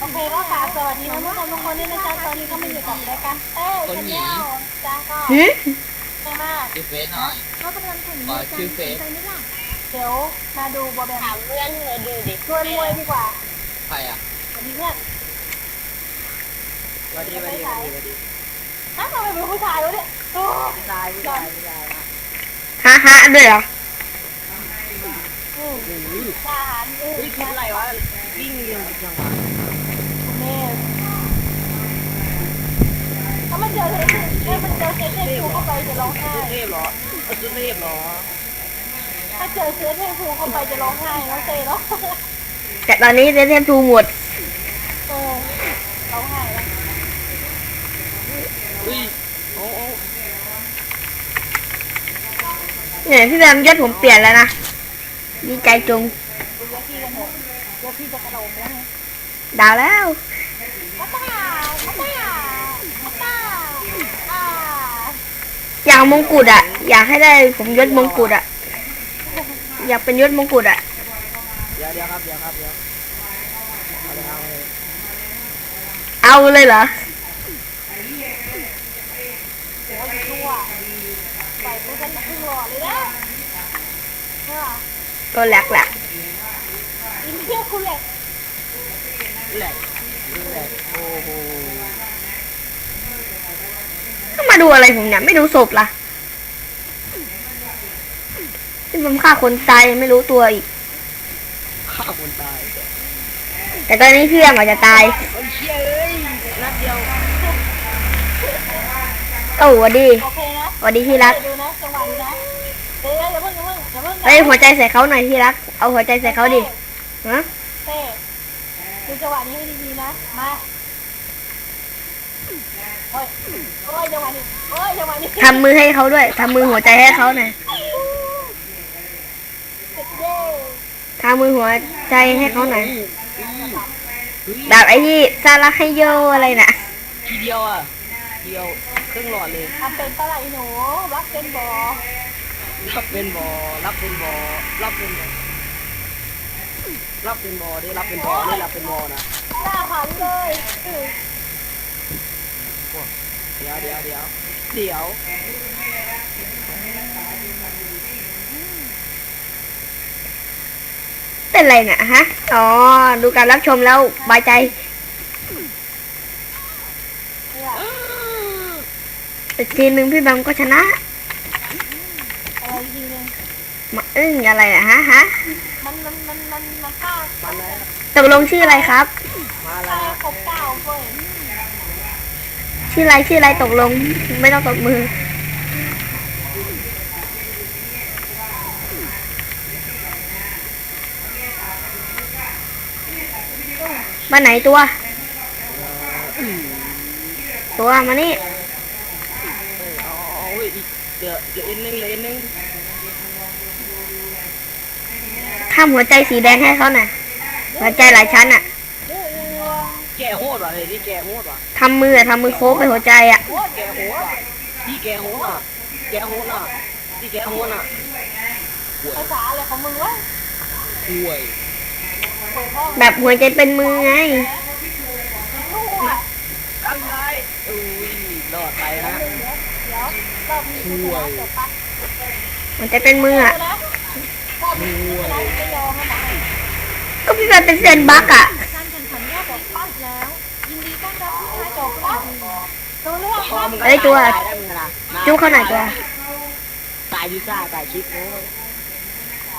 โอเคก็กราบสวัสดีท่านผู้ชมทุกคนด้วยนะจ๊ะตอนนี้ก็มาอยู่กับรายการเต้ชาแนลจ้าก็หืใช่มากชื่อเฟซหน่อยเขากำลังแข่งขอชื่อเฟซใจไม่หลับเดี๋ยวมาดูบอลแบมถามเพื่อนเธอดูดิชวนมวยดีกว่าใครอะสวัสดีเพื่อนสวัสดีสวัสดีสวัสดีสวัสดีฮะทำไมเป็นผู้ชายวะเนี่ยโอ้ผู้ชายผู้ชายผู้ชายนะฮะฮะด้วยเหรออืมโอ้ยทหารอืมเฮ้ยคิดอะไรวะ วิ่งเร็วจังวะเมสถ้ามันเจอเทปถ้ามันเจอเทปเทปทูเข้าไปจะร้องไห้สุดเทพเหรอเออสุดเทพเหรอ ถ้าเจอเทปเทปทูเข้าไปจะร้องไห้แล้วเต้เนาะแต่ตอนนี้เซนเทมทูหมดเออร้องไห้แล้วเฮ้ยโอ้โอ้เนี่ยพี่แบมยศผมเปลี่ยนแล้วนะดีใจจุง ดูว่าพี่กันเถอะว่า พี่จะกระโดดแล้วไงดาวแล้วมาต้ามาต้ามาต้าอ่าอยากมงกุฎอะอยากให้ได้ผมยศมงกุฎอะอยากเป็นยศมงกุฎอะเดี๋ยวเดี๋ยวครับเดี๋ยวครับเดี๋ยวเอาเลยเอาเลยเอาเลยเหรอเดี๋ยวอีกตัวใส่ไปกันครึ่งหลอดเลยนะเนี่ยตัวแหลกแหลกอินเดียคุณเหล็กแหลก แหลกโอ้โหก็มาดูอะไรผมเนี่ย ไม่ดูศพล่ะที่ผมฆ่าคนตายยังไม่รู้ตัวอีก ฆ่าคนตาย แต่ตอนนี้พี่แบมอาจจะตายโอ้ยเชี่ยเอ้ยนัดเดียวโอ้หวัสดีโอเคนะหวัสดีที่รักดูนะจังหวะนี้นะเดี๋ยวอย่าเพิ่งอย่าเพิ่งอย่าเพิ่งเฮ้ยหัวใจใส่เขาหน่อยที่รัก เอาหัวใจใส่เขาดิ ฮะเต้ดูจังหวะนี้ให้ดีๆนะ มาโอ้ยโอ้ยจังหวะนี้โอ้ยจังหวะนี้ทำมือให้เขาด้วยทำมือหัวใจให้เขาหน่อยเย้ทำมือหัวใจให้เขาหน่อยแบบไอ้ที่ซาลาให้โยอะไรน่ะ ทีเดียวอะทีเดียวครึ่งหลอดเลยทำเป็นปลาไหลหนูรักเป็นบ่อรับเป็นบอรับเป็นบอรับเป็นบอ รับเป็นบอได้รับเป็นบอได้รับเป็นบอนะหน้าหันเลยเดี๋ยวเดี๋ยวเดี๋ยวเดี๋ยวเป็นไรน่ะฮะ อ๋อ ดูการรับชมแล้วบายใจอีกทีหนึ่งพี่แบมก็ชนะอะไรทีนึงมาอึ้งอะไรนะฮะฮะ มันมันมันมันมันฆ่ามาแล้วตกลงชื่ออะไรครับ มาฆ่าแล้วครบเก้าเว้ยชื่ออะไรชื่ออะไรตกลงไม่ต้องตบมือ มาไหนตัว ตัวมานี่ เออเอาเอาเอาอีกเดี๋ยวเดี๋ยวเอ็นนึงเลยเอ็นนึง ข้ามหัวใจสีแดงให้เขาหน่อยหัวใจหลายชั้นอะเออแกโหดว่ะเลยที่แกโหดว่ะทำมืออะทำมือโค้งไปหัวใจอะแกโหดว่ะที่แกโหดอะแกโหดอะที่แกโหดอะภาษาอะไรของมึงวะห่วยเปิดห้องแบบหัวใจเป็นมือไงลูกอะอะไรอุ้ยรอดไปนะเดี๋ยวเดี๋ยวรอบนี้กูชนะจบปะหัวใจเป็นมืออะเดี๋ยวนะรอบนี้กูชนะไม่ยอมนะ หมอก็พี่แบมเป็นเซนบักอะการแข่งขันรอบของปั้นแล้ว ยินดีต้อนรับผู้ท้าจชิงบผู้ปะดีดูเรื่องพอปะมึงก็เอ้ยตัวตายได้มึงนะนะจุ๊บเข้าหน่อยตัวตายพิซซ่าตายชิปโอ้ย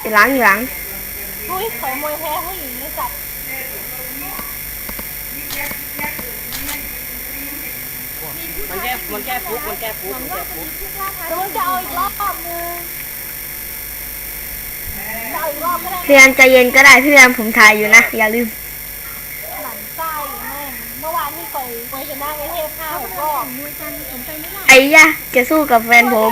อยู่หลังอยู่หลังอุ้ยใส่มวยแพ้ผู้หญิงเลยจัดมันแก้มันแก้ฟุกมันแก้ฟุกหวัมังนว่าแก้จะฟุมีกผู้กล้าท้าเดี๋ยวมึงจะเอาอีกรอบนึงจะเอาอีกรอบก็ได้ พี่แบมใจเย็นก็ได้พี่แบมผมถ่ายอยู่นะ อย่าลืมหลังไส้แม่งเมื่อวานที่เคยเคยชนะไอเทพห้าเขาหกกำรลังอบแข่งมวยกันสนใจไหมล่ะไอ้ยะจะสู้กับแฟนผม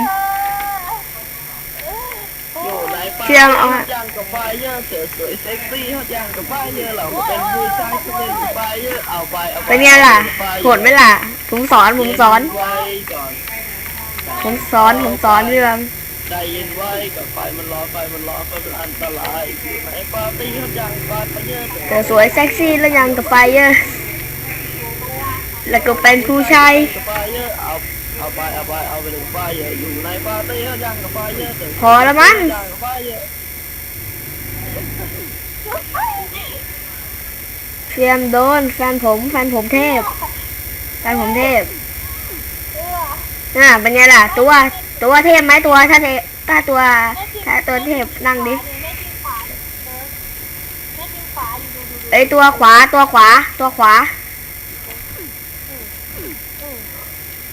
โยไหนไปเชื่องเอาอะย่างกับไฟเยอะเสือสวยเซ็กซี่เขาย่างกับไฟเยอะเราก็เป็นผู้ชายที่เล่นกับไฟเยอะเอาไปเอาไปเป็นไงล่ะโหดไหมล่ะผมสอนผมสอนไว้ก่อนผมสอนผมสอนพี่แบม ใจเย็นไว้กับไฟมันร้อนไฟมันร้อนไฟเป็นอันตรายอยู่ในปาร์ตี้เขาอย่างปาร์ตี้เยอะเธอสวยเซ็กซี่แล้วยังกับไฟเยอะแล้วก็เป็นผู้ชายกับไฟเยอะเอาเอาไปเอาไปเอาไปถึงไฟเยอะอยู่ในปาร์ตี้เขาอย่างกับไฟเยอะพอแล้วมั้งอย่างกับไฟเยอะเตรียมโดนแฟนผมแฟนผมเทพแฟนผมเทพเออน่าเป็นไงล่ะตัว ตัวเทพไหมตัวถ้าเทถ้าตัวถ้าตัวเทพนั่งดิแม่กินขวาเอตัวขวาตัวขวา ตัวขวา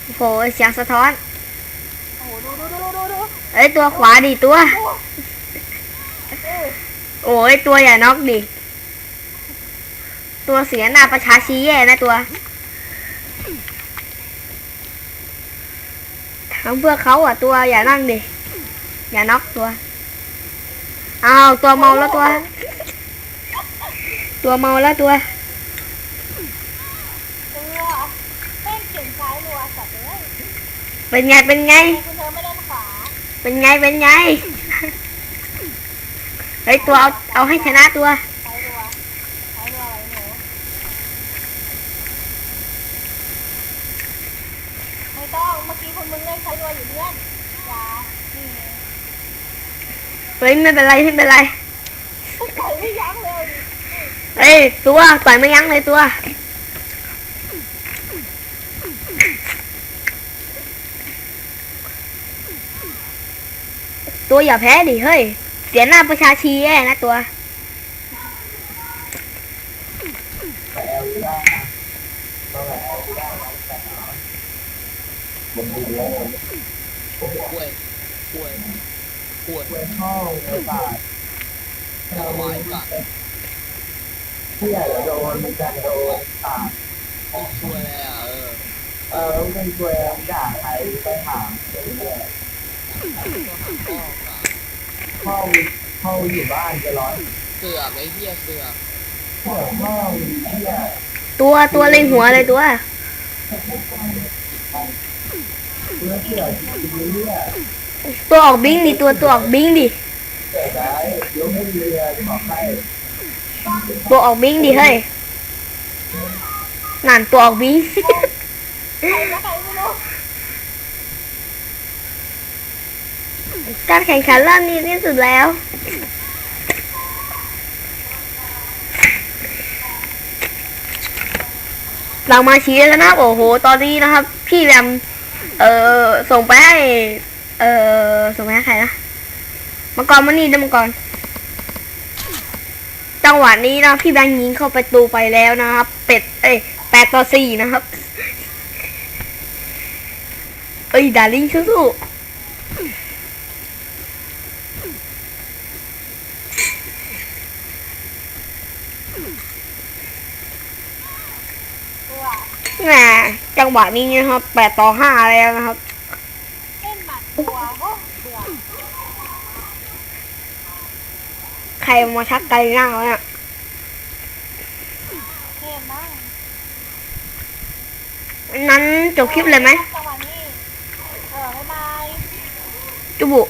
โอ้โหเสียงสะท้อนโอ้โหดูดูดูดูดูดูเอ้ยตัวขวาดิตัว โอ้ยตัวอย่าน็อกดิตัวเสียหน้าประชาชีแย่นะตัว ทำเพื่อเขาอะตัวอย่านั่งดิ อย่าน็อกตัวอ้าวตัวเมาแล้วตัว ตัวเมาแล้วตัวเป็นไงเป็นไง เป็นไงเป็นไงเฮ้ยตัวเอาเอาให้ชนะตัวซ้ายรัวอะไรหนูไม่ต้อง เมื่อกี้คุณมึงเล่นซ้ายรัวอยู่เพื่อนอย่านี่เฮ้ยไม่เป็นไรไม่เป็นไรปล่อยไม่ยั้งเลยดิเอ้ยตัวต่อยไม่ยั้งเลยตัว ตัวอย่าแพ้ดิเฮ้ย เสียหน้าประชาชีแย่นะตัว ป่วยป่วยป่วยทำไมกันที่ใหญ่โดนมันจะโดนตาป่วยเลยอะเออ เออเป็นตัวด่าใครไปถามก็ค่ะพ่อพ่ออยู่บ้านจะร้อนเสือไอ้เหี้ยเสือกพ่อพ่อเที่ยตัวตัวเล็งหัวเลยตัว ตัวออกบิงดิตัวตัวออกบิงดิตัวออกบิงดิเฮ้ยนั่นตัวออกบิงการแข่งขันเริ่มนี้ที่สุดแล้ว เรามาชี้แล้วนะครับโอ้โห ตอนนี้นะครับ พี่แบมเอ่อส่งไปให้เอ่อส่งไปให้ใครนะมังกรมานี่นะมังกรจังหวะนี้นะพี่แบงค์ยิงเข้าประตูไปแล้วนะครับ เป็ดเอ้ยแปดต่อสี่นะครับ เอ้ยดาริ่งสู้ๆ เบื่อ แหม จังหวะนี้นะครับแปดต่อห้าแล้วนะครับเล่นหมัดตัวโอ้เบื่อใครมาชักไกลหน้าวะเนี่ยเท่มากนั้นจบคลิปเลยไหมจังหวะนี้เออบ๊ายบายจุบุบ